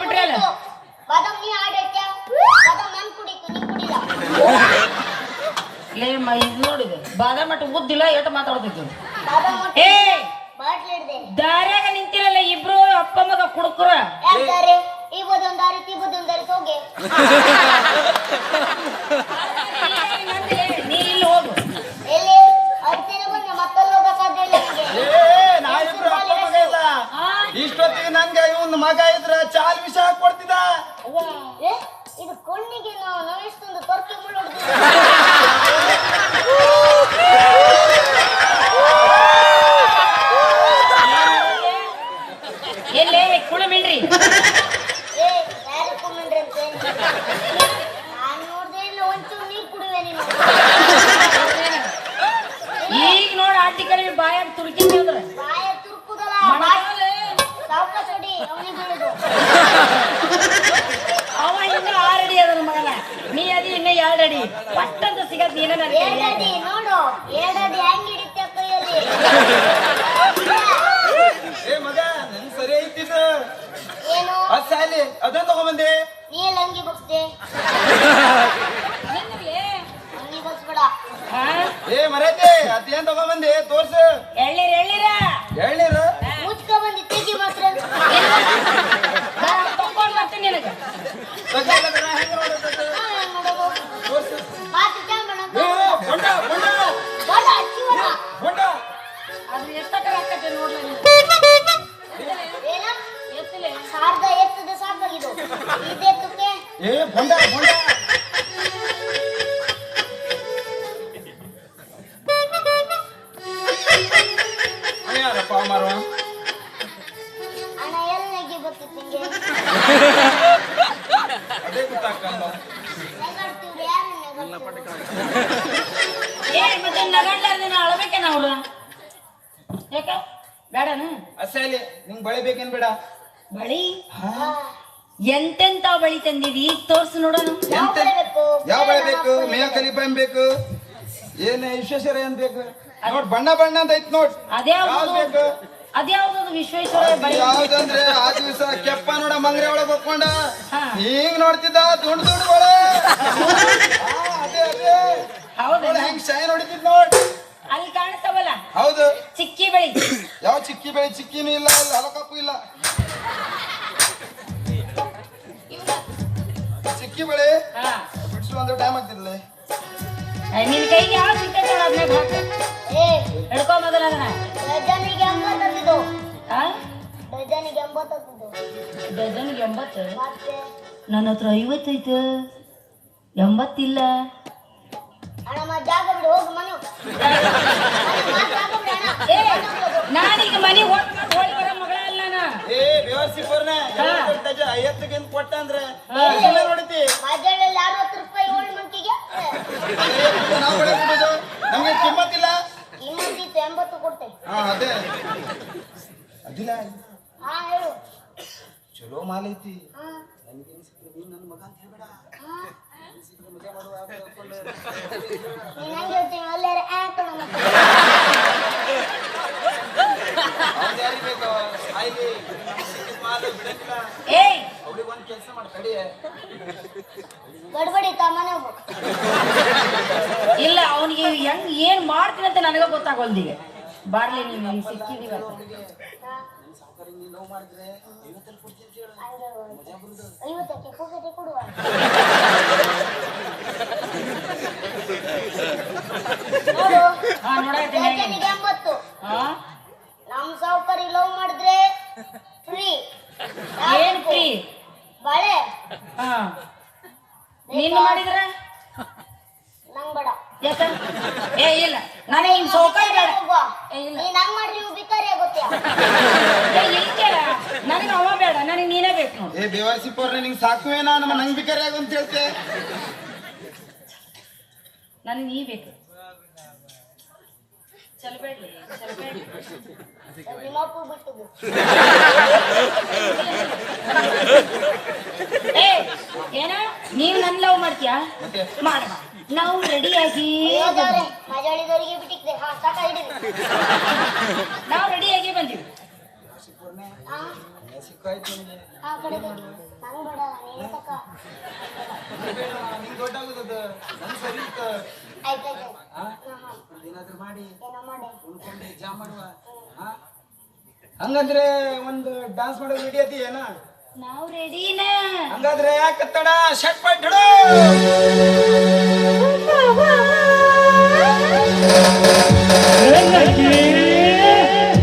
ಬಿಟ್ರಲ್ಲ? ಬಾದಾಮ್ ನೀ ಆಡೈತ್ಯಾ ಬಾದಾಮ್ ನನ್ ಕುಡಿತು ನೀ ಕುಡಿಲ್ಲ ಲೇ ಮ ಇದು ನೋಡಿದೆ. ಬಾದಾಮ್ ಮಟ್ಟ ಉದ್ದಿಲ್ಲ ಎಷ್ಟು ಮಾತಾಡ್ತಿತ್ತು ಬಾದಾಮ್ ಏ ಬಾಟ್ಲಿ ಹಿಡ್ದೆ. ದಾರ್ಯಾಗ ನಿಂತಿರಲ್ಲ ಇಬ್ರು ಅಪ್ಪ ಮಗ ಕುಡುಕ್ರ? ಯಾರ್ದಾರೆ ಈ ಬದೊಂದ್ ದಾರಿ ತಿ ಬದೊಂದ್ ದಾರಿ ಹೋಗೆ 예? ಸಿಗತ್ ನೀನ ನನ್ನ ನೋಡು. ಹೆಂಗ್ ಹಿಡಿತೆ ಕೈಯಲ್ಲಿ? ಏ ಮಗ ನನ್ ಸರಿ ಏನು? ಅದ್ ಸಾಲಿ ಅದನ್ನ ತಗೊಂಬಂದೆ. ನೀ ಅಂಗಿ ಬಗ್ಸ್ದೆ ಅಂಗಿ ಬಗ್ಸ್ಬೇಡ ಹಾ? ಏ ಮರೈತಿ ಅದೇನ್ ತಗೊಂಬಂದೆ? ತೋರ್ಸು. ಎಳ್ಳೀರ್ ಎಳ್ಳೀರ ಎಳ್ನೀರು? ಮುಚ್ಕ ಬಂದಿ ತೆಗಿ ಮಾತ್ರ. ತಕೊಂಡ್ ಬರ್ತೀನಿ ನಿನಗ. ಇದೆತ್ತಕ್ಕೆ ಏ ಹೊಂಡ ಹೊಂಡ ಅವ ಯಾರಪ್ಪ ಮಾರುವ ಅಣ್ಣ ಎಲ್ಲ ನೆಗಿ ಬರ್ತಿತ್ತು ನಿಂಗೆ ಅದೇ ಗೊತ್ತಾಗ್ತಲ್ಲ ನೆಗಾಡ್ತೀವ್ರಿ ಯಾರು ನೆಗಾಡ್ತೀವ್ರಿ ಏ ಮತ್ತೆ ನಗಡ್ಲಾರ್ದೆ ನಾ ಅಳಬೇಕೇನ ಅವ್ರು ಯಾಕ ಬೇಡನ ಅಸಲಿ ನಿಂಗ್ ಬಳಿ ಬೇಕೇನ್ ಬೇಡ ಬಳಿ ಎಂತೆಂತ ಬಳಿ ತಂದಿದಿ? ಈಗ ತೋರ್ಸು ನೋಡೋಣ. ಯಾವ ಬಳಿ ಬೇಕು? ಮೇಯ ಕಲಿಪ ಏನ್ ಬೇಕು? ಏನ್ ವಿಶ್ವೇಶ್ವರ ಏನ್ ಬೇಕು? ನೋಡ್ ಬಣ್ಣ ಬಣ್ಣ ಅಂತ ಐತ್ ನೋಡ್. ಯಾವ್ದ್ ಅದ್ಯಾವ್ದು ಬೇಕು? ಅದ್ಯಾವ್ದು ವಿಶ್ವೇಶ್ವರ ಬಳಿ? ಯಾವ್ದಂದ್ರೆ ಆ ದಿವಸ ಕೆಪ್ಪ ನೋಡ ಮಂಗ್ರೆ ಒಳಗೆ ಹೋಗ್ಕೊಂಡ. ಹಿಂಗ್ ನೋಡ್ತಿದ್ದ ದುಂಡ್ ದುಂಡ್ ಒಳೆ ಅದೇ ಅದೇ. ಹೌದು. ನೋಡ್ ಹೆಂಗ್ ಶೈನ್ ಹೊಡಿತಿದ್ ನೋಡ್. ಅಲ್ಲಿ ಕಾಣಿಸ್ತಾವಲ್ಲ? ಹೌದು. ಚಿಕ್ಕಿ ಬೆಳಿ. ಯಾವ ಚಿಕ್ಕಿ ಬೆಳಿ ಚಿಕ್ಕಿನೂ ಇಲ್ಲ ಅಲ್ಲಿ ಹಲಕಪ್ಪು ಇಲ್ಲ. ಅಂದ್ರೆ ಟೈಮ್ ಆಗ್ತಿರ್ಲಿ ನಿನ್ ಕೈಗೆ ಯಾವ ಸಿಗ್ತೈತೆ ನೋಡು ಅದ್ನಾಗ ಹಾಕು. ಹಿಡ್ಕೊ ಮೊದಲ ಅದನ್ನ. ಡಜನಿಗೆ ಎಂಬತ್ತಂದಿದ್ದು ಆ? ಡಜನಿಗೆ ಎಂಬತ್ತಂದಿದ್ದು ಡಜನ್ಗೆ ಎಂಬತ್ತು? ನನ್ನ ಹತ್ರ ಐವತ್ತೈತೆ. ಎಂಬತ್ತಿಲ್ಲ. ನಾನೀಗ ಮನೆ ಹೋಗಿ ಬರೋ ಮಗಳ ಅಲ್ಲ ನಾ ಏ ಬೇವರ್ಸಿ ಬರ್ನ ಐವತ್ತಿಗಿಂತ ಕೊಟ್ಟ ಅಂದ್ರೆ? ಹಾ. ಸುಮ್ನೆ ನೋಡಿತಿ ಮಾಜಾಳಲ್ಲಿ ಅರವತ್ತು ರೂಪಾಯಿ ನಾವು ಬೆಳೆ ಕೊಡೋದು ನಮ್ಗೆ ಕಿಮ್ಮತ್ತಿಲ್ಲ. ಎಂಬತ್ತು ಕೊಡ್ತೆ. ಹಾ ಅದೇ. ಅದಿಲ್ಲ ಹಾ ಹೇಳು. ಚಲೋ ಮಾಲ್ ಐತಿ. ಹಾ. ಹಾ. ನನ್ನ ಮಗ ಹೇಳ್ತೀನಿ ಅಲ್ಲೇ ಆ ಕಣ ಮತ್ತೆ. ಅವ್ನ್ದ್ ಯಾರಿಗ್ ಬೇಕು? ಆಯ್ಲಿ ಸಿಕ್ಕಿದ್ ಮಾಲ್ ಬಿಡಂಗಿಲ್ಲ. ಏಯ್ ಕೆಲಸ ಮಾಡಿ ಗಡ್ಬಡಿ ಇಲ್ಲ ಅವನಿಗೆ ಹೆಂಗ್ ಏನ್ ಮಾಡ್ತೀನಿ ಅಂತ ನನಗ ಗೊತ್ತಾಗೋಲ್ದೀಗ ಬಾರ್ಲಿ ನೀನು. ಐವತ್ತಕ್ಕೆ ಕೊಡುವ. ನೋಡು. ಹಾ ಎಂಬತ್ತು? ಹಾ ನಮ್ ಸಾವುಕಾರಿ ಲವ್ ಮಾಡಿದ್ರೆ ಫ್ರೀ ಏನ್ ಫ್ರೀ ಬಳೆ. ಹಾ. ನೀನು ಮಾಡಿದ್ರ? ನಂಗ್ ಬೇಡ. ಯಾಕ? ಏ ಇಲ್ಲ. ನನಗೆ ಹಿಂಗ್ ಸೌಕರ್ಯ ಬೇಡ. ಏ ಇಲ್ಲ. ನೀನ್ ಹಂಗ್ ಮಾಡ್ರಿ ನೀವು ಬಿಕಾರಿ ಆಗುತ್ತೆ ಏ ಇಲ್ಲ ಕೇಳ ನನಗೆ ಅವ ಬೇಡ. ನನಗೆ ನೀನೇ ಬೇಕು ನೋಡು. ಏ ಬೇವರ್ಸಿ ಪೋರ್ರೆ ನಿಂಗೆ ಸಾಕುವೇನಾ ನಮ್ಮ ನಂಗ್ ಬೇಕಾರೆ ಆಗು ಅಂತ ಹೇಳ್ತೆ. ನನಗೆ ನೀ ಬೇಕು. ಚಲಬೇಡಿ ಚಲಬೇಡಿ ನಿಮ್ಮ ಬಿಟ್ಟು ಏ ನೀವ್ ನನ್ ಲವ್ ಮಾಡ್ತೀಯಾ? ಮಾಡ ನಾವು ರೆಡಿಯಾಗಿ ನಾವು ರೆಡಿಯಾಗಿ ಬಂದಿವಿ? ಹಂಗಂದ್ರೆ ಒಂದು ಡಾನ್ಸ್ ಮಾಡೋದು ರೆಡಿ ಅದೇನಾ ಏನ? ನಾವು ರೆಡಿನ ಹಂಗಾದ್ರೆ ಯಾಕೆ ತಡ? ಶಟ್ ಹಿಡೋ